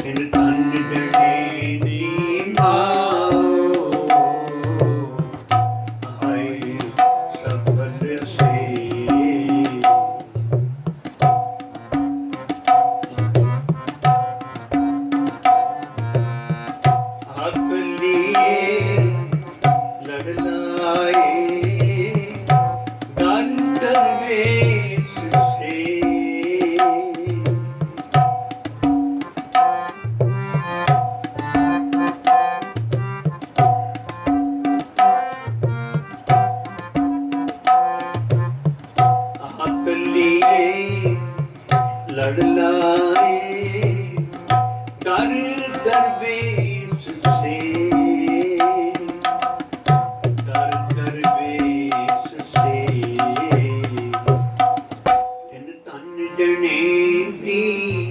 In the time ਲਾਏ ਕਰ ਦਰਵੇਸ ਸੇ ਕਰ ਦਰਵੇਸ ਸੇ। ਤਿੰਨ ਤਨ ਜਣੇ ਦੀ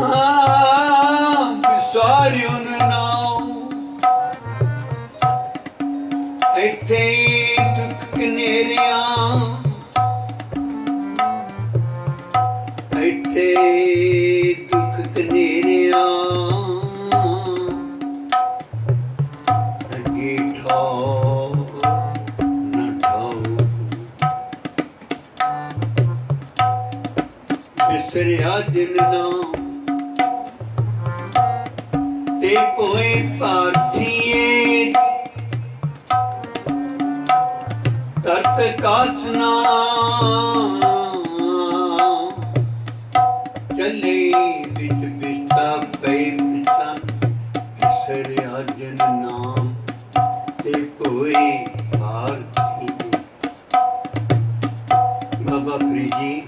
ਨਾਮ ਵਿਸਾਰਿਓ ਨਾਮ। ਇੱਥੇ ਦੁੱਖ ਕਨੇਰਿਆਂ। ਇੱਥੇ ਦੁੱਖ ਕਨੇਰਿਆਂ। ਅੱਗੇ ਠਾਓ ਬਿਸਰਿਆ ਦਿਨ ਨਾਮ। ਤੇ ਕੋਈ ਪਾਰਥੀਏ। ਤਤ ਕਾਸਨਾ ਚੱਲੇ ਵਿੱਚ ਬਿਸਤਾ ਪਈ ਪਿਤਾ ਬਿਸਰਿਆ ਦਿਨ ਨਾਮ ਤੇ ਕੋਈ ਪਾਰਥੀਏ। ਬਾਬਾ ਫਰੀਦ ਜੀ